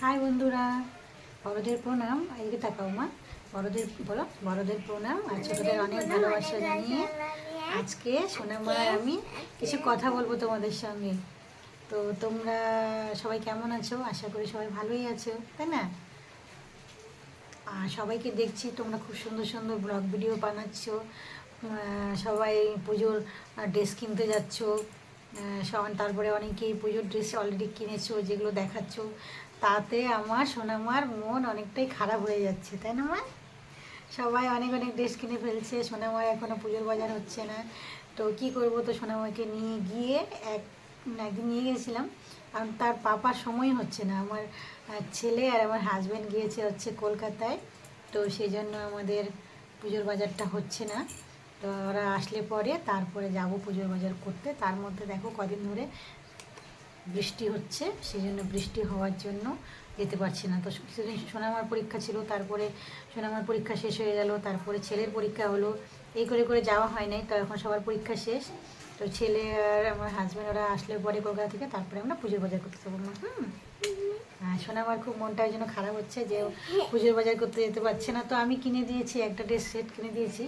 High বন্ধুরা, বড়দের প্রণাম এইদিকে তাকাও মা, বড়দের, বলো, বড়দের প্রণাম আর ছোটদের অনেক ভালোবাসা জানিয়ে আজকে সোনামা আমি কিছু কথা বলব তোমাদের সঙ্গে। তো তোমরা সবাই কেমন আছো? আশা করি সবাই ভালোই আছো, তাই না? আর সবাইকে দেখছি, তোমরা খুব সুন্দর সুন্দর ব্লগ ভিডিও বানাচ্ছ সবাই পুজোর ড্রেস কিনতে যাচ্ছ সবাই তারপরে অনেকেই পুজোর ড্রেস অলরেডি কিনেছো, যেগুলো দেখাচ্ছ তাতে আমার, সোনামার মন অনেকটাই খারাপ হয়ে যাচ্ছে, তাই না মা? সবাই অনেক অনেক ড্রেস কিনে ফেলছে, সোনামার এখনও পুজোর বাজার হচ্ছে না। তো কি করব তো সোনামাকে নিয়ে গিয়ে এক একদিন নিয়ে গেছিলাম কারণ তার পাপার সময় হচ্ছে না। আমার ছেলে আর আমার হাজব্যান্ড গিয়েছে হচ্ছে কলকাতায়। তো সেই জন্য আমাদের পুজোর বাজারটা হচ্ছে না। তো ওরা আসলে পরে তারপরে যাব পুজোর বাজার করতে। তার মধ্যে দেখো কদিন ধরে বৃষ্টি হচ্ছে সেই জন্য বৃষ্টি হওয়ার জন্য যেতে পারছি না। তো কিছুদিন সোনামার পরীক্ষা ছিল, তারপরে সোনামার পরীক্ষা শেষ হয়ে গেল, তারপরে ছেলের পরীক্ষা হলো। এই করে করে যাওয়া হয় নাই, তো এখন সবার পরীক্ষা শেষ। তো ছেলে আর আমার হাজব্যান্ড ওরা আসলে পরে কলকাতা থেকে, তারপরে আমরা পুজোর বাজার করতে যাব। না হুম হ্যাঁ সোনামার খুব মনটা ওই জন্য খারাপ হচ্ছে যে পুজোর বাজার করতে যেতে পারছে না। তো আমি কিনে দিয়েছি, একটা ড্রেস সেট কিনে দিয়েছি।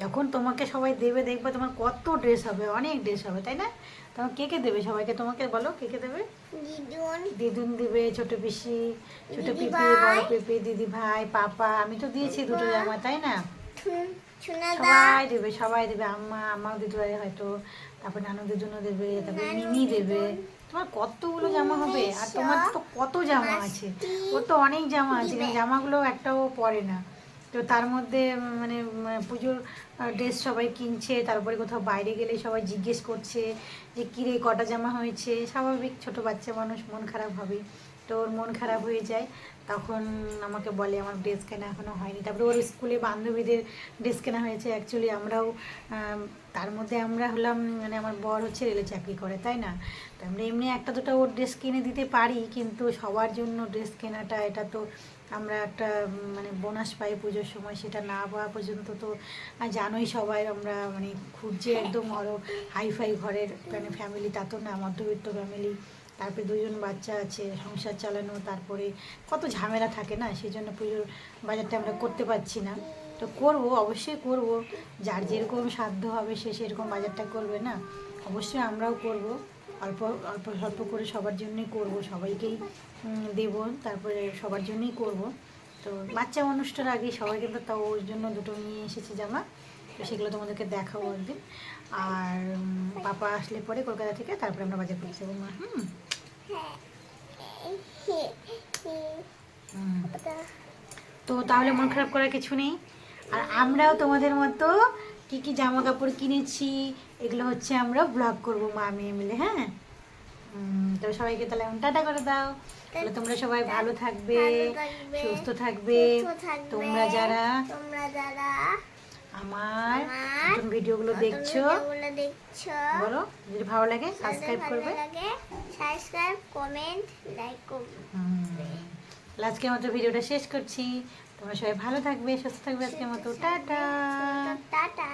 যখন তোমাকে সবাই দেবে দেখবে তোমার কত ড্রেস হবে অনেক ড্রেস হবে তাই না? তোমার কে কে দেবে সবাইকে? তোমাকে বলো কে কে দেবে? দিদুন। দিদুন দিবে ছোট পিসি ছোট পিপি বড় ভাই। পিপি দিদি ভাই পাপা আমি তো দিয়েছি দুটো জামা তাই না? সবাই দেবে সবাই দেবে আম্মা আমাও দিতে পারে হয়তো। তারপর নানু দিদুনও দেবে তারপর মিমি দেবে। তোমার কতগুলো জামা হবে? আর তোমার তো কত জামা আছে? ওর তো অনেক জামা আছে জামাগুলো একটাও পরে না। তো তার মধ্যে মানে পুজোর ড্রেস সবাই কিনছে, তারপরে কোথাও বাইরে গেলে সবাই জিজ্ঞেস করছে যে কিরে কটা জামা হয়েছে? স্বাভাবিক, ছোট বাচ্চা মানুষ, মন খারাপ হবে। তো ওর মন খারাপ হয়ে যায়। তখন আমাকে বলে, আমার ড্রেস কেনা এখনও হয়নি। তারপরে ওর স্কুলে বান্ধবীদের ড্রেস কেনা হয়েছে। অ্যাকচুয়ালি আমরাও তার মধ্যে আমরা হলাম মানে আমার বর হচ্ছে রেলে চাকরি করে, তাই না? তো আমরা এমনি একটা দুটো ওর ড্রেস কিনে দিতে পারি, কিন্তু সবার জন্য ড্রেস কেনাটা, এটা তো আমরা একটা মানে বোনাস পাই পুজোর সময় সেটা না পাওয়া পর্যন্ত তো জানোই সবাই আমরা মানে খুঁজছে একদম আরও হাইফাই ঘরের মানে ফ্যামিলি তা তো না মধ্যবিত্ত ফ্যামিলি তারপরে দুজন বাচ্চা আছে সংসার চালানো তারপরে কত ঝামেলা থাকে না সেই জন্য পুজোর বাজারটা আমরা করতে পারছি না। তো করব অবশ্যই করব যার যেরকম সাধ্য হবে সে সেরকম বাজারটা করবে না। অবশ্যই আমরাও করব। অল্প অল্প, স্বল্প করে সবার জন্যই করব, সবাইকেই দেব, তারপরে সবার জন্যই করব। তো বাচ্চা মানুষটার আগে সবাই কিন্তু তাও ওর জন্য দুটো নিয়ে এসেছে জামা, তো সেগুলো তোমাদেরকে দেখাবো একদিন। আর পাপা আসলে পরে কলকাতা থেকে, তারপরে আমরা বাজার করতে যাব, মা হুম। তো তাহলে মন খারাপ করার কিছু নেই। আর আমরাও তোমাদের মতো কি কি জামা কাপড় কিনেছি এগুলো হচ্ছে আমরা ব্লগ করব মা মেয়ে মিলে হ্যাঁ? তো সবাইকে তাহলে এখন টাটা করে দাও। তাহলে তোমরা সবাই ভালো থাকবে সুস্থ থাকবে। তোমরা যারা তোমরা যারা আমার নতুন ভিডিওগুলো দেখছ বলো যদি ভালো লাগে সাবস্ক্রাইব করবে। সাবস্ক্রাইব কমেন্ট লাইক করবে। তাহলে আজকের মতো ভিডিওটা শেষ করছি। তোমরা সবাই ভালো থাকবে সুস্থ থাকবে আজকের মতো। টাটা। টাটা।